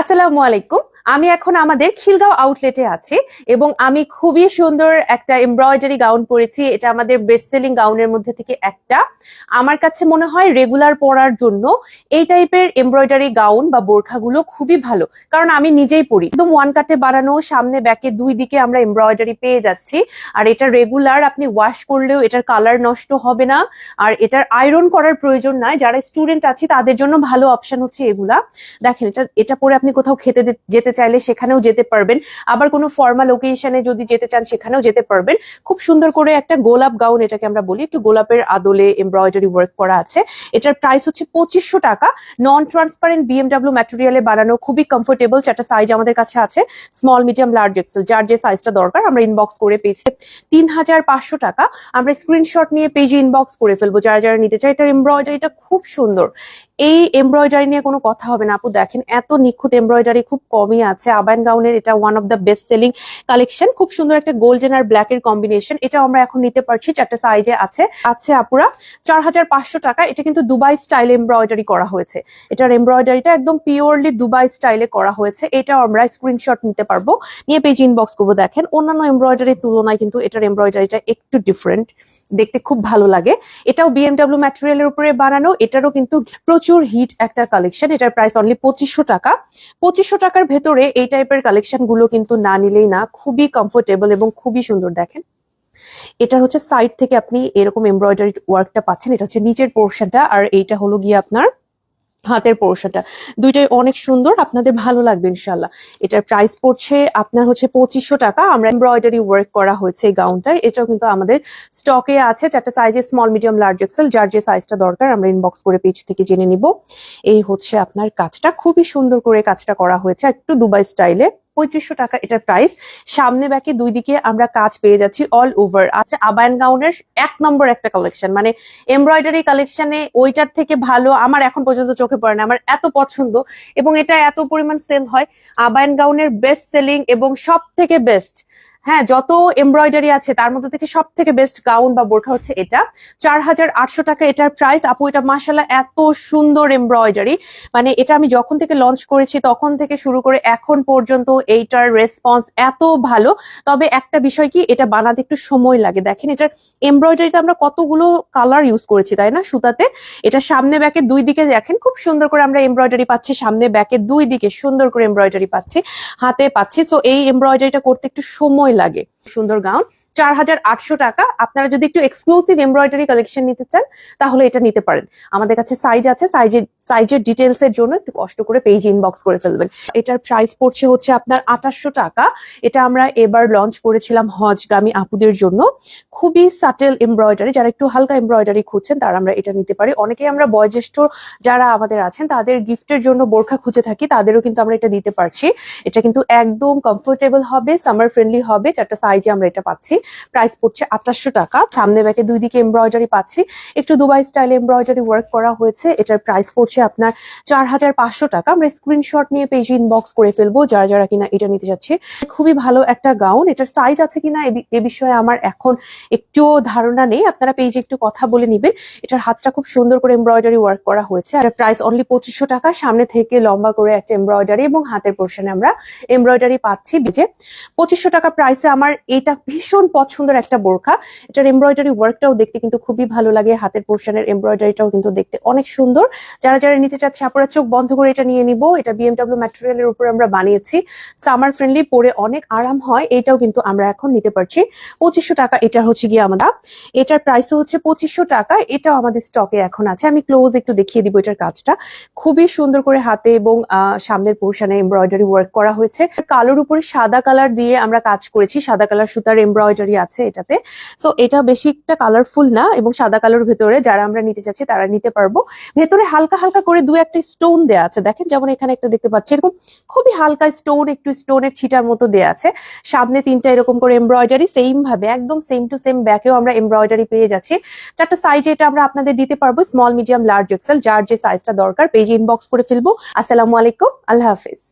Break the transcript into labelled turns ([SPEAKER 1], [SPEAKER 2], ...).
[SPEAKER 1] আসসালামু আলাইকুম। আমি এখন আমাদের খিলগাঁও আউটলেটে আছি এবং আমি খুবই সুন্দর একটা এমব্রয়ডারি গাউন পরেছি। এটা আমাদের বেস্ট সেলিং গাউনের মধ্যে থেকে একটা। আমার কাছে মনে হয় রেগুলার পরার জন্য এই টাইপের এমব্রয়ডারি গাউন বা বোরখাগুলো খুবই ভালো। কারণ আমি নিজেই পরি। একদম ওয়ান কাটে বানানো, সামনে ব্যাকে দুই দিকে আমরা এমব্রয়ডারি পেয়ে যাচ্ছি। আর এটা রেগুলার আপনি ওয়াশ করলেও এটার কালার নষ্ট হবে না। আর এটার আয়রন করার প্রয়োজন নাই। যারা স্টুডেন্ট আছে, তাদের জন্য ভালো অপশন হচ্ছে এগুলা। দেখেন, এটা এটা পরে আপনি কোথাও খেতে যেতে চাইলে সেখানেও যেতে পারবেন। আবার কোনো ফর্মাল ওকেশনে যদি যেতে চান, সেখানেও যেতে পারবেন। খুব সুন্দর করে একটা গোলাপ গাউন এটাকে আমরা বলি, একটু গোলাপের আদলে এমব্রয়ডারি ওয়ার্ক করা আছে। এটার প্রাইস হচ্ছে পঁচিশশো টাকা। নন ট্রান্সপারেন্ট বিএমডাব্লিউ ম্যাটেরিয়ালে বানানো খুবই কমফোর্টেবল চারটা সাইজ আমাদের কাছে আছে। স্মল মিডিয়াম লার্জ এক্সেল যার যে সাইজটা দরকার, আমরা ইনবক্স করে পেয়েছি। তিন হাজার পাঁচশো টাকা। আমরা স্ক্রিনশট নিয়ে পেজে ইনবক্স করে ফেলব। যারা যারা নিতে চাই এটার এমব্রয়ডারিটা খুব সুন্দর। এই এমব্রয়ডারি নিয়ে কোনো কথা হবে না, আপু। দেখেন, এত নিখুঁত এমব্রয়ডারি খুব কমই আছে। আবায়ন গাউনের এটা one of the best selling collection খুব সুন্দর একটা গোল্ডেন আর ব্ল্যাক এর কম্বিনেশন এটা আমরা এখন নিতে পারছি, চারটা সাইজে আছে। আছে, আপুরা, চার হাজার পাঁচশো টাকা। এটা কিন্তু দুবাই স্টাইল এমব্রয়ডারি করা হয়েছে। এটার এমব্রয়ডারিটা একদম পিওরলি দুবাই স্টাইলে করা হয়েছে। এটাও আমরা স্ক্রিনশট নিতে পারব। নিয়ে পেজ ইনবক্স করব। দেখেন, অন্যান্য এমব্রয়ডারির তুলনায় কিন্তু এটার এমব্রয়ডারিটা একটু ডিফারেন্ট দেখতে খুব ভালো লাগে। এটাও বিএমডাব্লিউ ম্যাটেরিয়ালের উপরে বানানো। এটারও কিন্তু প্রচুর হিট একটা কালেকশন এটার প্রাইস অনলি পঁচিশশো টাকা। পঁচিশশো টাকার ভেতরে এই টাইপের কালেকশনগুলো কিন্তু না নিলেই না, খুবই কমফোর্টেবল এবং খুবই সুন্দর, দেখেন। এটা হচ্ছে সাইড থেকে আপনি এরকম এমব্রয়ডারি ওয়ার্কটা পাচ্ছেন, এটা হচ্ছে নিচের পোর্শনটা আর এইটা হলো গিয়ে আপনার হাতের পোর্শনটা দুইটাই অনেক সুন্দর, আপনাদের ভালো লাগবে ইনশাল্লাহ এটার প্রাইস পড়ছে, আপনার হচ্ছে পঁচিশশো টাকা। আমরা এমব্রয়ডারি ওয়ার্ক করা হয়েছে এই গাউনটায় এটাও কিন্তু আমাদের স্টকে আছে। চারটা সাইজে স্মল মিডিয়াম লার্জ এক্সেল যার যে সাইজটা দরকার, আমরা ইনবক্স করে পেজ থেকে জেনে নিব। এই হচ্ছে আপনার কাজটা। খুবই সুন্দর করে কাজটা করা হয়েছে, একটু দুবাই স্টাইলে পঁয়ত্রিশশো টাকা এটার প্রাইস সামনে ব্যাকে দুই দিকে আমরা কাজ পেয়ে যাচ্ছি অল ওভার আচ্ছা আবায়ন গাউনের এক নম্বর একটা কালেকশন মানে এমব্রয়ডারি কালেকশনে ওইটার থেকে ভালো, আমার এখন পর্যন্ত চোখে পড়ে না, আমার এত পছন্দ এবং এটা এত পরিমাণ সেল হয়। আবায়ন গাউনের বেস্ট সেলিং এবং সব থেকে বেস্ট হ্যাঁ যত এমব্রয়ডারি আছে, তার মধ্যে থেকে সব থেকে বেস্ট গাউন বা বোরখা হচ্ছে এটা। চার হাজার আটশো টাকা এটার প্রাইস আপু, এটা মাসাল্লাহ এত সুন্দর এমব্রয়ডারি মানে এটা আমি যখন থেকে লঞ্চ করেছি, তখন থেকে শুরু করে এখন পর্যন্ত এইটার রেসপন্স এত ভালো। তবে একটা বিষয় কি, এটা বানাতে একটু সময় লাগে। দেখেন, এটার এমব্রয়ডারিতে আমরা কতগুলো কালার ইউজ করেছি, তাই না, সুতাতে? এটা সামনে ব্যাকে দুই দিকে দেখেন, খুব সুন্দর করে আমরা এমব্রয়ডারি পাচ্ছি। সামনে ব্যাকে দুই দিকে সুন্দর করে এমব্রয়ডারি পাচ্ছি, হাতে পাচ্ছি। সো এই এমব্রয়ডারিটা করতে একটু সময় লাগে। সুন্দর গাউন চার হাজার আটশো টাকা। আপনারা যদি একটু এক্সক্লুসিভ এমব্রয়ডারি কালেকশন নিতে চান, তাহলে এটা নিতে পারেন। আমাদের কাছে সাইজ আছে সাইজের সাইজের ডিটেলস এর জন্য একটু কষ্ট করে পেজ ইনবক্স করে ফেলবেন। এটার প্রাইস পড়ছে হচ্ছে আপনার আঠাশশো টাকা। এটা আমরা এবার লঞ্চ করেছিলাম হজগামী আপুদের জন্য। খুবই সাটেল এমব্রয়ডারি যারা একটু হালকা এমব্রয়ডারি খুঁজছেন, তারা আমরা এটা নিতে পারি। অনেকে আমরা বয়োজ্যেষ্ঠ যারা আমাদের আছেন, তাদের গিফটের জন্য বোরখা খুঁজে থাকি, তাদেরও কিন্তু আমরা এটা দিতে পারছি। এটা কিন্তু একদম কমফোর্টেবল হবে সামার ফ্রেন্ডলি হবে চারটা সাইজে আমরা এটা পাচ্ছি। প্রাইস পড়ছে আঠাশশো টাকা। সামনে ব্যাকে দুই দিকে এমব্রয়ডারি পাচ্ছি। একটু দুবাই স্টাইল এমব্রয়ডারি ওয়ার্ক করা হয়েছে। এটার প্রাইস পড়ছে আপনার চার হাজার পাঁচশো টাকা। আমরা স্ক্রিনশট নিয়ে পেজে ইনবক্স করে ফেলব, যারা যারা কিনা এটা নিতে যাচ্ছে। খুবই ভালো একটা গাউন এটার সাইজ আছে কিনা এ বিষয়ে আমার এখন একটুও ধারণা নেই। আপনারা পেজে একটু কথা বলে নিবেন। এটার হাতটা খুব সুন্দর করে এমব্রয়ডারি ওয়ার্ক করা হয়েছে। আর প্রাইস অনলি পঁচিশশো টাকা। সামনে থেকে লম্বা করে একটা এমব্রয়ডারি এবং হাতের পোর্শনে আমরা এমব্রয়ডারি পাচ্ছি। বিজে পঁচিশশো টাকা প্রাইসে আমার এটা ভীষণ পছন্দের একটা বোরখা। এটার এমব্রয়ডারি ওয়ার্কটাও দেখতে কিন্তু খুবই ভালো লাগে। হাতের পোর্শনের এমব্রয়ডারিটাও কিন্তু দেখতে অনেক সুন্দর। যারা যারা নিতে চাচ্ছে আপনারা চোখ বন্ধ করে এটা নিয়ে নিব। এটা বিএমডাব্লিউ ম্যাটেরিয়ালের উপর আমরা বানিয়েছি। সামার ফ্রেন্ডলি পরে অনেক আরাম হয়। এটাও কিন্তু আমরা এখন নিতে পারছি। পঁচিশশো টাকা এটা হচ্ছে গিয়ে আমাদের এটার প্রাইসও হচ্ছে পঁচিশশো টাকা। এটাও আমাদের স্টকে এখন আছে। আমি ক্লোজ একটু দেখিয়ে দিব এটার কাজটা। খুবই সুন্দর করে হাতে এবং সামনের পোর্শনে এমব্রয়ডারি ওয়ার্ক করা হয়েছে। কালোর উপরে সাদা কালার দিয়ে আমরা কাজ করেছি। সাদা কালার সুতার এমব্রয়ডারি আছে এটাতে। সো এটা বেশি একটা কালারফুল না এবং সাদা কালোর ভেতরে যারা আমরা নিতে চাচ্ছি তারা নিতে পারব। ভেতরে হালকা হালকা করে দু একটা স্টোন দেয়া আছে। দেখেন যেমন এখানে একটা দেখতে পাচ্ছি, এরকম খুবই হালকা স্টোন একটু স্টোনের ছিটার মতো দেয়া আছে। সামনে তিনটা এরকম করে এমব্রয়ডারি সেম ভাবে, একদম সেম টু সেম ব্যাকেও আমরা এমব্রয়ডারি পেয়ে যাচ্ছি। চারটা সাইজে এটা আমরা আপনাদের দিতে পারব স্মল মিডিয়াম লার্জ এক্সেল যার যে সাইজটা দরকার পেজ ইনবক্স করে ফেলব। আসসালামু আলাইকুম, আল্লাহ হাফিজ।